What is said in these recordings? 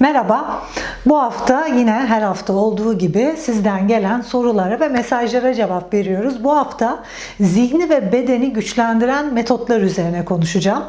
Merhaba. Bu hafta yine her hafta olduğu gibi sizden gelen sorulara ve mesajlara cevap veriyoruz. Bu hafta zihni ve bedeni güçlendiren metotlar üzerine konuşacağım.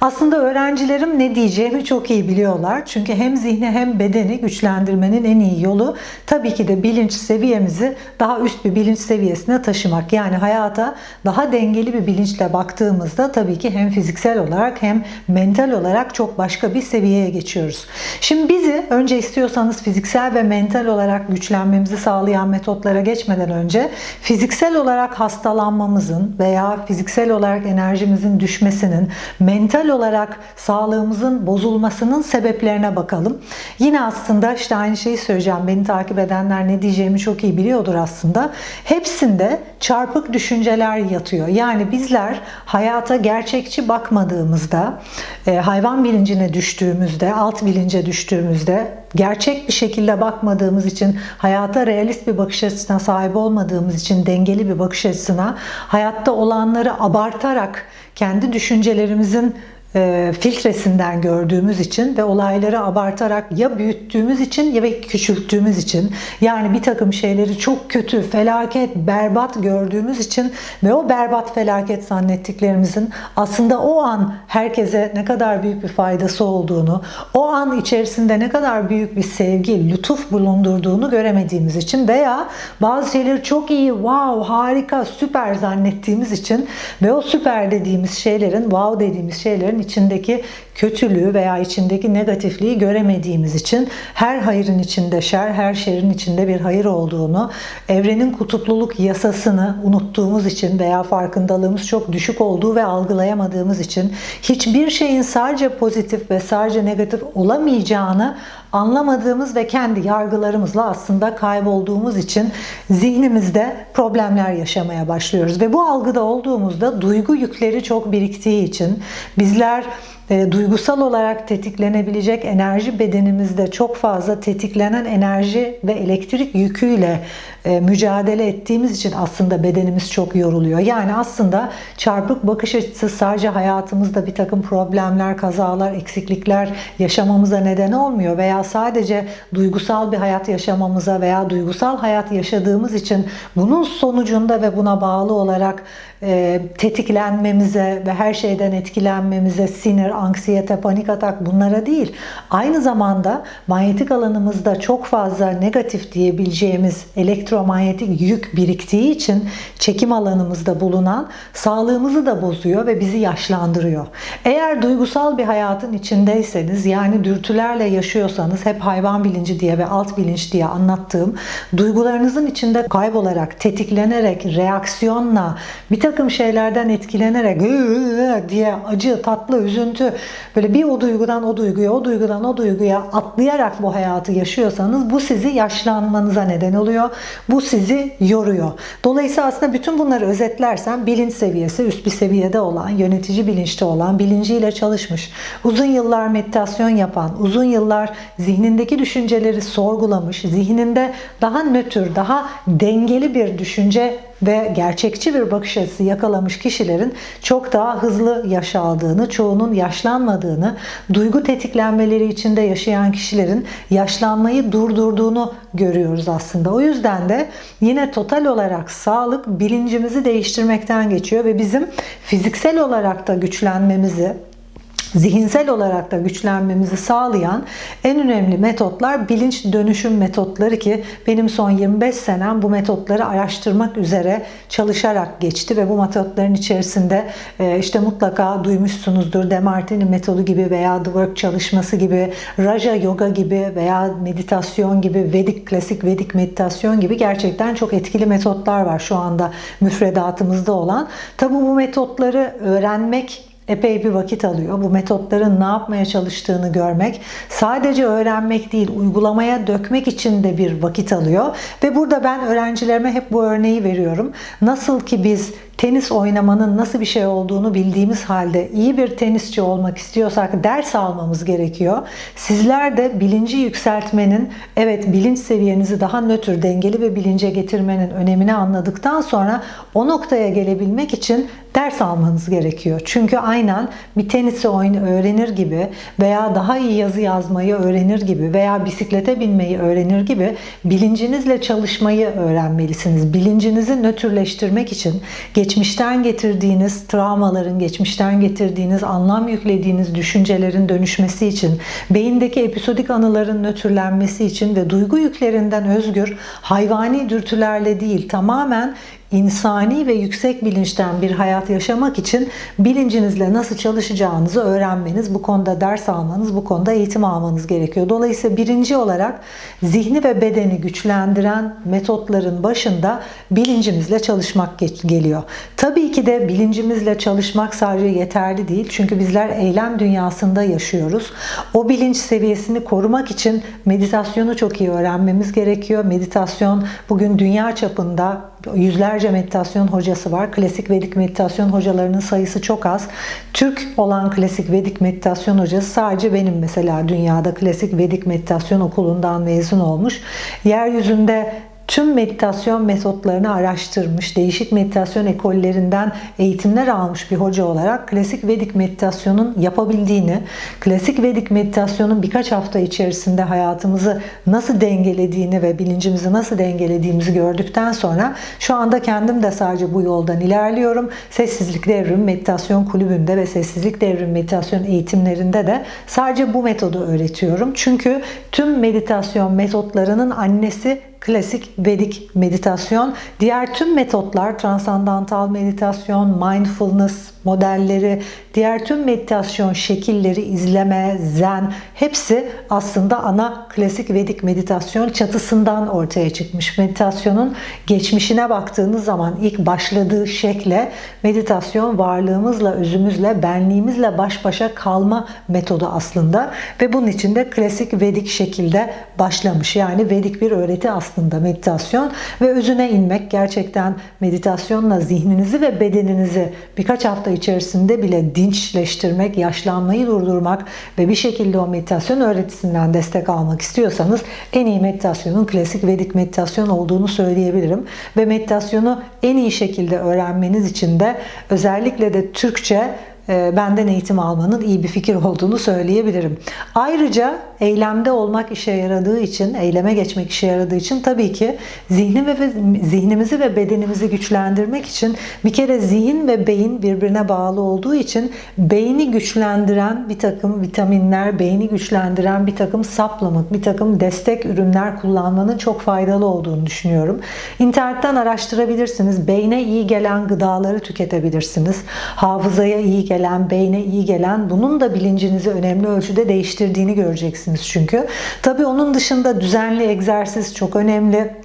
Aslında öğrencilerim ne diyeceğimi çok iyi biliyorlar. Çünkü hem zihni hem bedeni güçlendirmenin en iyi yolu tabii ki de bilinç seviyemizi daha üst bir bilinç seviyesine taşımak. Yani hayata daha dengeli bir bilinçle baktığımızda tabii ki hem fiziksel olarak hem mental olarak çok başka bir seviyeye geçiyoruz. Şimdi bizi önce istiyorsanız fiziksel ve mental olarak güçlenmemizi sağlayan metotlara geçmeden önce fiziksel olarak hastalanmamızın veya fiziksel olarak enerjimizin düşmesinin, mental olarak sağlığımızın bozulmasının sebeplerine bakalım. Yine aslında işte aynı şeyi söyleyeceğim. Beni takip edenler ne diyeceğimi çok iyi biliyordur aslında. Hepsinde çarpık düşünceler yatıyor. Yani bizler hayata gerçekçi bakmadığımızda, e, hayvan bilincine düştüğümüzde, alt bilince düştüğümüzde, gerçek bir şekilde bakmadığımız için, hayata realist bir bakış açısına sahip olmadığımız için, dengeli bir bakış açısına, hayatta olanları abartarak kendi düşüncelerimizin e, filtresinden gördüğümüz için ve olayları abartarak ya büyüttüğümüz için ya da küçülttüğümüz için yani bir takım şeyleri çok kötü, felaket, berbat gördüğümüz için ve o berbat felaket zannettiklerimizin aslında o an herkese ne kadar büyük bir faydası olduğunu, o an içerisinde ne kadar büyük bir sevgi, lütuf bulundurduğunu göremediğimiz için veya bazı şeyleri çok iyi, wow, harika, süper zannettiğimiz için ve o süper dediğimiz şeylerin, wow dediğimiz şeylerin içindeki kötülüğü veya içindeki negatifliği göremediğimiz için her hayırın içinde şer, her şerin içinde bir hayır olduğunu, evrenin kutupluluk yasasını unuttuğumuz için veya farkındalığımız çok düşük olduğu ve algılayamadığımız için hiçbir şeyin sadece pozitif ve sadece negatif olamayacağını anlamadığımız ve kendi yargılarımızla aslında kaybolduğumuz için zihnimizde problemler yaşamaya başlıyoruz. Ve bu algıda olduğumuzda duygu yükleri çok biriktiği için bizler e, duygusal olarak tetiklenebilecek enerji bedenimizde çok fazla tetiklenen enerji ve elektrik yüküyle e, mücadele ettiğimiz için aslında bedenimiz çok yoruluyor. Yani aslında çarpık bakış açısı sadece hayatımızda bir takım problemler, kazalar, eksiklikler yaşamamıza neden olmuyor veya sadece duygusal bir hayat yaşamamıza veya duygusal hayat yaşadığımız için bunun sonucunda ve buna bağlı olarak e, tetiklenmemize ve her şeyden etkilenmemize, sinir, anksiyete, panik atak bunlara değil. Aynı zamanda manyetik alanımızda çok fazla negatif diyebileceğimiz elektromanyetik yük biriktiği için çekim alanımızda bulunan sağlığımızı da bozuyor ve bizi yaşlandırıyor. Eğer duygusal bir hayatın içindeyseniz yani dürtülerle yaşıyorsanız hep hayvan bilinci diye ve alt bilinç diye anlattığım duygularınızın içinde kaybolarak, tetiklenerek, reaksiyonla bir takım şeylerden etkilenerek diye acı, tatlı, üzüntü böyle bir o duygudan o duyguya, o duygudan o duyguya atlayarak bu hayatı yaşıyorsanız bu sizi yaşlanmanıza neden oluyor. Bu sizi yoruyor. Dolayısıyla aslında bütün bunları özetlersem bilinç seviyesi üst bir seviyede olan, yönetici bilinçte olan, bilinciyle çalışmış, uzun yıllar meditasyon yapan, uzun yıllar zihnindeki düşünceleri sorgulamış, zihninde daha nötr, daha dengeli bir düşünce ve gerçekçi bir bakış açısı yakalamış kişilerin çok daha hızlı yaş aldığını, çoğunun yaşlanmadığını, duygu tetiklenmeleri içinde yaşayan kişilerin yaşlanmayı durdurduğunu görüyoruz aslında. O yüzden de yine total olarak sağlık bilincimizi değiştirmekten geçiyor ve bizim fiziksel olarak da güçlenmemizi, zihinsel olarak da güçlenmemizi sağlayan en önemli metotlar bilinç dönüşüm metotları ki benim son 25 senem bu metotları araştırmak üzere çalışarak geçti ve bu metotların içerisinde e, işte mutlaka duymuşsunuzdur Demartini metodu gibi veya The Work çalışması gibi, Raja Yoga gibi veya meditasyon gibi, Vedik klasik Vedik meditasyon gibi gerçekten çok etkili metotlar var şu anda müfredatımızda olan. Tabi bu metotları öğrenmek epey bir vakit alıyor. Bu metotların ne yapmaya çalıştığını görmek, sadece öğrenmek değil, uygulamaya dökmek için de bir vakit alıyor. Ve burada ben öğrencilerime hep bu örneği veriyorum. Nasıl ki biz tenis oynamanın nasıl bir şey olduğunu bildiğimiz halde iyi bir tenisçi olmak istiyorsak ders almamız gerekiyor. Sizler de bilinci yükseltmenin, evet bilinç seviyenizi daha nötr, dengeli ve bilince getirmenin önemini anladıktan sonra o noktaya gelebilmek için ders almanız gerekiyor. Çünkü aynen bir tenisi oyunu öğrenir gibi veya daha iyi yazı yazmayı öğrenir gibi veya bisiklete binmeyi öğrenir gibi bilincinizle çalışmayı öğrenmelisiniz. Bilincinizi nötrleştirmek için geçmişten getirdiğiniz travmaların, geçmişten getirdiğiniz anlam yüklediğiniz düşüncelerin dönüşmesi için, beyindeki episodik anıların nötrlenmesi için ve duygu yüklerinden özgür hayvani dürtülerle değil tamamen insani ve yüksek bilinçten bir hayat yaşamak için bilincinizle nasıl çalışacağınızı öğrenmeniz, bu konuda ders almanız, bu konuda eğitim almanız gerekiyor. Dolayısıyla birinci olarak zihni ve bedeni güçlendiren metotların başında bilincimizle çalışmak geliyor. Tabii ki de bilincimizle çalışmak sadece yeterli değil. Çünkü bizler eylem dünyasında yaşıyoruz. O bilinç seviyesini korumak için meditasyonu çok iyi öğrenmemiz gerekiyor. Meditasyon bugün dünya çapında yüzlerce meditasyon hocası var. Klasik Vedik meditasyon hocalarının sayısı çok az. Türk olan klasik Vedik meditasyon hocası sadece benim mesela dünyada klasik Vedik meditasyon okulundan mezun olmuş. Yeryüzünde tüm meditasyon metotlarını araştırmış, değişik meditasyon ekollerinden eğitimler almış bir hoca olarak klasik Vedik meditasyonun yapabildiğini, klasik Vedik meditasyonun birkaç hafta içerisinde hayatımızı nasıl dengelediğini ve bilincimizi nasıl dengelediğimizi gördükten sonra şu anda kendim de sadece bu yoldan ilerliyorum. Sessizlik Devrim Meditasyon Kulübü'nde ve Sessizlik Devrim Meditasyon eğitimlerinde de sadece bu metodu öğretiyorum. Çünkü tüm meditasyon metotlarının annesi klasik Vedik meditasyon. Diğer tüm metotlar, transandantal meditasyon, mindfulness modelleri, diğer tüm meditasyon şekilleri, izleme, zen hepsi aslında ana klasik Vedik meditasyon çatısından ortaya çıkmış. Meditasyonun geçmişine baktığınız zaman ilk başladığı şekle meditasyon varlığımızla, özümüzle, benliğimizle baş başa kalma metodu aslında ve bunun için de klasik Vedik şekilde başlamış. Yani Vedik bir öğreti aslında meditasyon ve özüne inmek gerçekten meditasyonla zihninizi ve bedeninizi birkaç hafta içerisinde bile dinçleştirmek, yaşlanmayı durdurmak ve bir şekilde o meditasyon öğretisinden destek almak istiyorsanız en iyi meditasyonun klasik Vedik meditasyon olduğunu söyleyebilirim. Ve meditasyonu en iyi şekilde öğrenmeniz için de özellikle de Türkçe benden eğitim almanın iyi bir fikir olduğunu söyleyebilirim. Ayrıca eylemde olmak işe yaradığı için, eyleme geçmek işe yaradığı için tabii ki zihni ve zihnimizi ve bedenimizi güçlendirmek için bir kere zihin ve beyin birbirine bağlı olduğu için beyni güçlendiren bir takım vitaminler, beyni güçlendiren bir takım supplement, bir takım destek ürünler kullanmanın çok faydalı olduğunu düşünüyorum. İnternetten araştırabilirsiniz. Beyne iyi gelen gıdaları tüketebilirsiniz. Hafızaya iyi gelen, beyne iyi gelen bunun da bilincinizi önemli ölçüde değiştirdiğini göreceksiniz çünkü. Tabii onun dışında düzenli egzersiz çok önemli.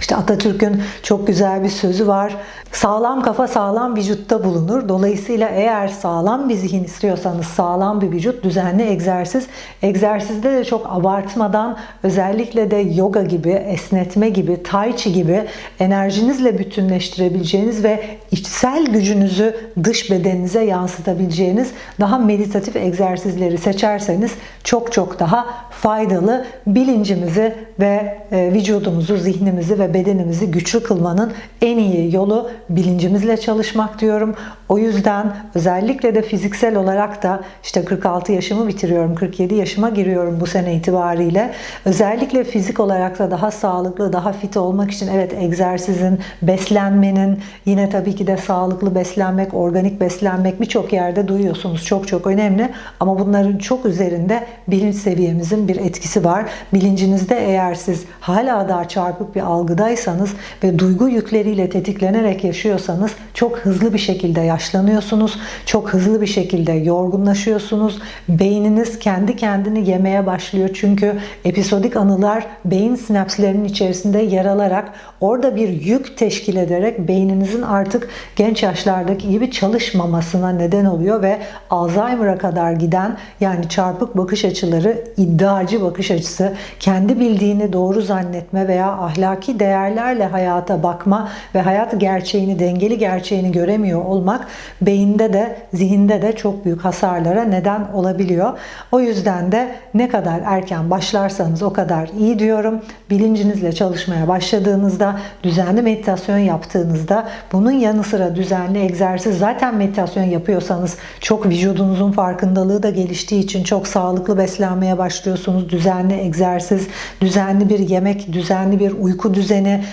İşte Atatürk'ün çok güzel bir sözü var. Sağlam kafa sağlam vücutta bulunur. Dolayısıyla eğer sağlam bir zihin istiyorsanız sağlam bir vücut, düzenli egzersiz. Egzersizde de çok abartmadan özellikle de yoga gibi, esnetme gibi, tai chi gibi enerjinizle bütünleştirebileceğiniz ve içsel gücünüzü dış bedeninize yansıtabileceğiniz daha meditatif egzersizleri seçerseniz çok çok daha faydalı bilincimizi ve e, vücudumuzu, zihnimizi ve bedenimizi güçlü kılmanın en iyi yolu bilincimizle çalışmak diyorum. O yüzden özellikle de fiziksel olarak da işte 46 yaşımı bitiriyorum, 47 yaşıma giriyorum bu sene itibariyle. Özellikle fizik olarak da daha sağlıklı, daha fit olmak için evet egzersizin, beslenmenin, yine tabii ki de sağlıklı beslenmek, organik beslenmek birçok yerde duyuyorsunuz. Çok çok önemli ama bunların çok üzerinde bilinç seviyemizin bir etkisi var. Bilincinizde eğer siz hala daha çarpık bir algıdaysanız ve duygu yükleriyle tetiklenerek yaşıyorsanız çok hızlı bir şekilde yaşlanıyorsunuz. Çok hızlı bir şekilde yorgunlaşıyorsunuz. Beyniniz kendi kendini yemeye başlıyor. Çünkü episodik anılar beyin sinapslerinin içerisinde yer alarak orada bir yük teşkil ederek beyninizin artık genç yaşlardaki gibi çalışmamasına neden oluyor ve Alzheimer'a kadar giden yani çarpık bakış açıları, iddiacı bakış açısı, kendi bildiğini doğru zannetme veya ahlaki değerlerle hayata bakma ve hayat gerçeğini, dengeli gerçeğini göremiyor olmak beyinde de zihinde de çok büyük hasarlara neden olabiliyor. O yüzden de ne kadar erken başlarsanız o kadar iyi diyorum. Bilincinizle çalışmaya başladığınızda, düzenli meditasyon yaptığınızda, bunun yanı sıra düzenli egzersiz, zaten meditasyon yapıyorsanız çok vücudunuzun farkındalığı da geliştiği için çok sağlıklı beslenmeye başlıyorsunuz. Düzenli egzersiz, düzenli bir yemek, düzenli bir uyku düzeni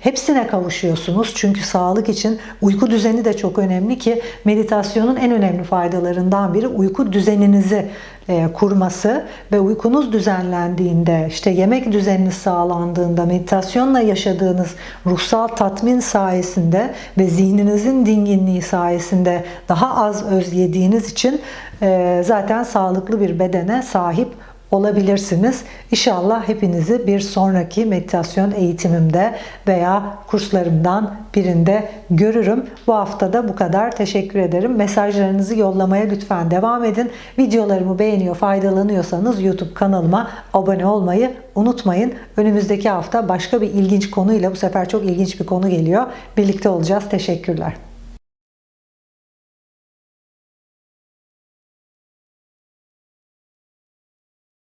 hepsine kavuşuyorsunuz. Çünkü sağlık için uyku düzeni de çok önemli ki meditasyonun en önemli faydalarından biri uyku düzeninizi e, kurması ve uykunuz düzenlendiğinde, işte yemek düzeniniz sağlandığında, meditasyonla yaşadığınız ruhsal tatmin sayesinde ve zihninizin dinginliği sayesinde daha az öz yediğiniz için e, zaten sağlıklı bir bedene sahip olabilirsiniz. İnşallah hepinizi bir sonraki meditasyon eğitimimde veya kurslarımdan birinde görürüm. Bu hafta da bu kadar. Teşekkür ederim. Mesajlarınızı yollamaya lütfen devam edin. Videolarımı beğeniyor, faydalanıyorsanız YouTube kanalıma abone olmayı unutmayın. Önümüzdeki hafta başka bir ilginç konuyla bu sefer çok ilginç bir konu geliyor. Birlikte olacağız. Teşekkürler.